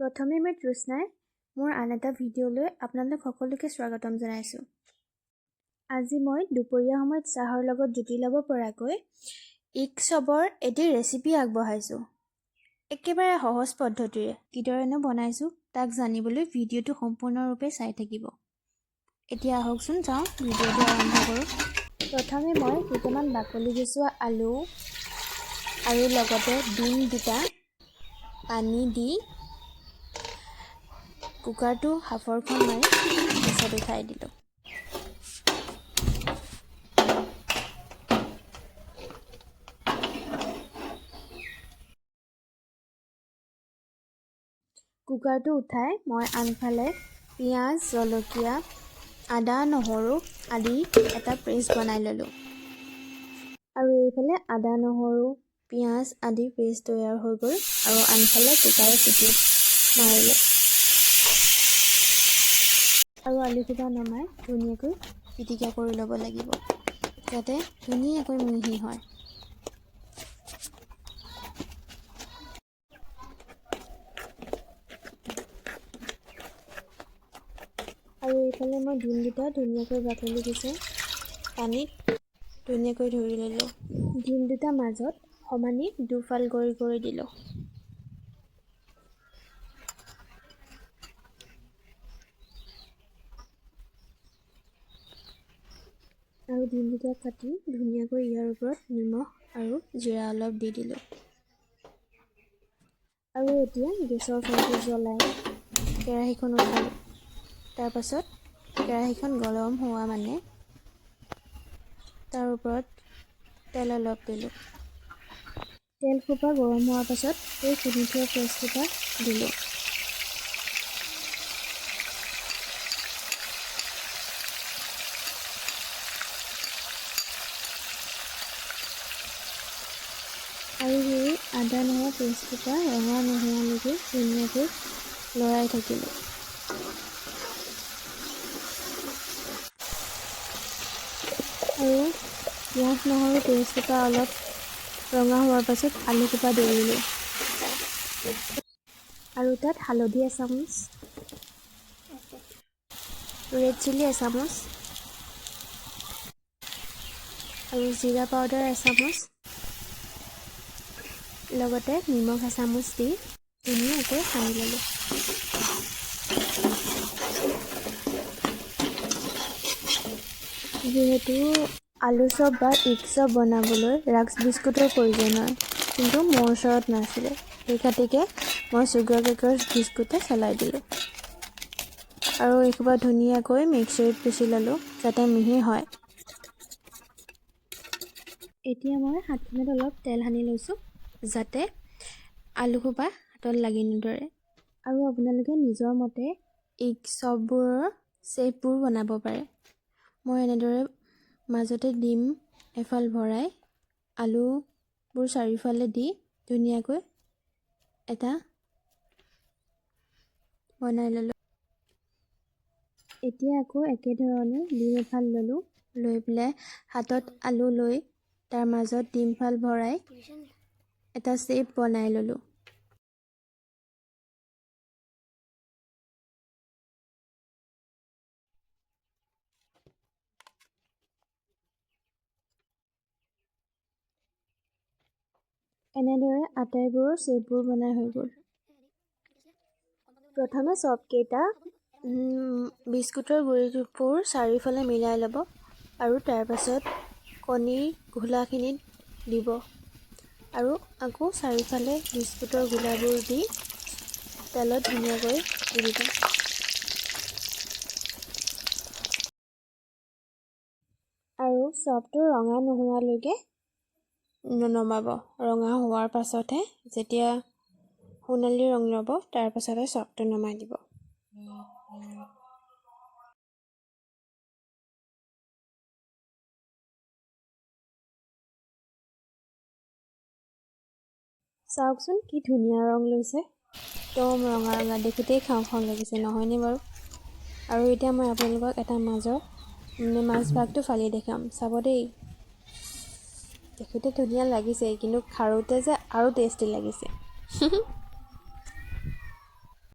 প্ৰথমে মই তৃষ্ণাই মোৰ আন এটা ভিডিঅ'লৈ আপোনালোক সকলোকে স্বাগতম জনাইছোঁ। আজি মই দুপৰীয়া সময়ত চাহৰ লগত জুতি ল'ব পৰাকৈ ইগ চবৰ এটি ৰেচিপি আগবঢ়াইছোঁ। একেবাৰে সহজ পদ্ধতিৰে। কিদৰেনো বনাইছোঁ তাক জানিবলৈ ভিডিঅ'টো সম্পূৰ্ণৰূপে চাই থাকিব। এতিয়া আহকচোন যাওঁ ভিডিঅ'টো আৰম্ভ কৰোঁ। প্ৰথমে মই কেইটামান বাকলি গুচোৱা আলু আৰু লগতে ডিম দুটা পানী দি কুকাৰটো সাফৰখন মাৰি গেছত উঠাই দিলোঁ। কুকাৰটো উঠাই মই আনফালে পিঁয়াজ জলকীয়া আদা নহৰু আদি এটা পেষ্ট বনাই ল'লোঁ। আৰু এইফালে আদা নহৰু পিঁয়াজ আদি পেষ্ট তৈয়াৰ হৈ গ'ল আৰু আনফালে কুকাৰৰ চিটি মাৰিলোঁ। আৰু আলুকেইটা নমাই ধুনীয়াকৈ পিটিকা কৰি ল'ব লাগিব। যাতে ধুনীয়াকৈ মিহি হয়। আৰু এইফালে মই ডিমকেইটা ধুনীয়াকৈ বাকলি গুচাই পানীত ধুনীয়াকৈ ধুই ল'লোঁ। ডিম দুটা মাজত সমানে দুফাল কৰি কৰি দিলোঁ। আৰু ডিম কাটি ধুনীয়াকৈ ইয়াৰ ওপৰত নিমখ আৰু জিৰা অলপ দি দিলোঁ। আৰু এতিয়া গেছৰ ফ্লেমটো জ্বলাই কেৰাহীখন উঠালোঁ তাৰপাছত কেৰাহীখন গৰম হোৱা মানে তাৰ ওপৰত তেল অলপ দিলোঁ। তেলসোপা গৰম হোৱাৰ পাছত সেই খুন্দি থোৱা পেষ্টসোপা দিলোঁ। আৰু সেই আদা নহৰু পেষ্টসোপা ৰঙা নোহোৱালৈকে ধুনীয়াকৈ লৰাই থাকিলোঁ। আৰু পিঁয়াজ নহৰু পেষ্টসোপা অলপ ৰঙা হোৱাৰ পাছত আলুসোপা দি দিলোঁ। আৰু তাত হালধি এচামুচ ৰেড চিলি এচামুচ আৰু জিৰা পাউডাৰ এচামুচ লগতে নিমখ এচামুচ দি ধুনীয়াকৈ সানি ল'লোঁ। যিহেতু আলু চপ বা ইগ চপ বনাবলৈ ৰাক্স বিস্কুটৰ প্ৰয়োজন হয়, কিন্তু মোৰ ওচৰত নাছিলে। সেই খাতিকে মই চুগাৰ কেকৰ বিস্কুটে চলাই দিলোঁ। আৰু এইসোপা ধুনীয়াকৈ মিক্সাৰত পিচি ল'লোঁ যাতে মিহি হয়। এতিয়া মই হাতখনত অলপ তেল সানি লৈছোঁ। যাতে আলুসোপা হাতত লাগি নধৰে। আৰু আপোনালোকে নিজৰ মতে ইগ চপবোৰৰ শ্বেপবোৰ বনাব পাৰে। মই এনেদৰে মাজতে ডিম এফাল ভৰাই আলুবোৰ চাৰিওফালে দি ধুনীয়াকৈ এটা বনাই ল'লোঁ। এতিয়া আকৌ একেধৰণে ডিম এফাল ল'লোঁ। লৈ পেলাই হাতত আলু লৈ তাৰ মাজত ডিমফাল ভৰাই এটা শ্বেপ বনাই ল'লোঁ। এনেদৰে আটাইবোৰৰ শ্বেপবোৰ বনাই হৈ গ'ল। প্ৰথমে চপকেইটা বিস্কুটৰ গুড়িবোৰ চাৰিওফালে মিলাই ল'ব আৰু তাৰপাছত কণীৰ ঘোলাখিনিত দিব। আৰু আকৌ চাৰিওফালে বিস্কুটৰ গোলাবোৰ দি তেলত ধুনীয়াকৈ দি দিব। আৰু চপটো ৰঙা নোহোৱালৈকে নমাব ৰঙা হোৱাৰ পাছতহে যেতিয়া সোণালী ৰং ল'ব তাৰ পাছতে চপটো নমাই দিব। চাওকচোন কি ধুনীয়া ৰং লৈছে। একদম ৰঙা ৰঙা দেখোঁতেই খাওঁ খাওঁ লাগিছে নহয়নে বাৰু? আৰু এতিয়া মই আপোনালোকক এটা মাজৰ মানে মাজভাগটো ফালি দেখাম চাব দেই। দেখোঁতে ধুনীয়া লাগিছে কিন্তু খাৰোঁতে যে আৰু টেষ্টি লাগিছে।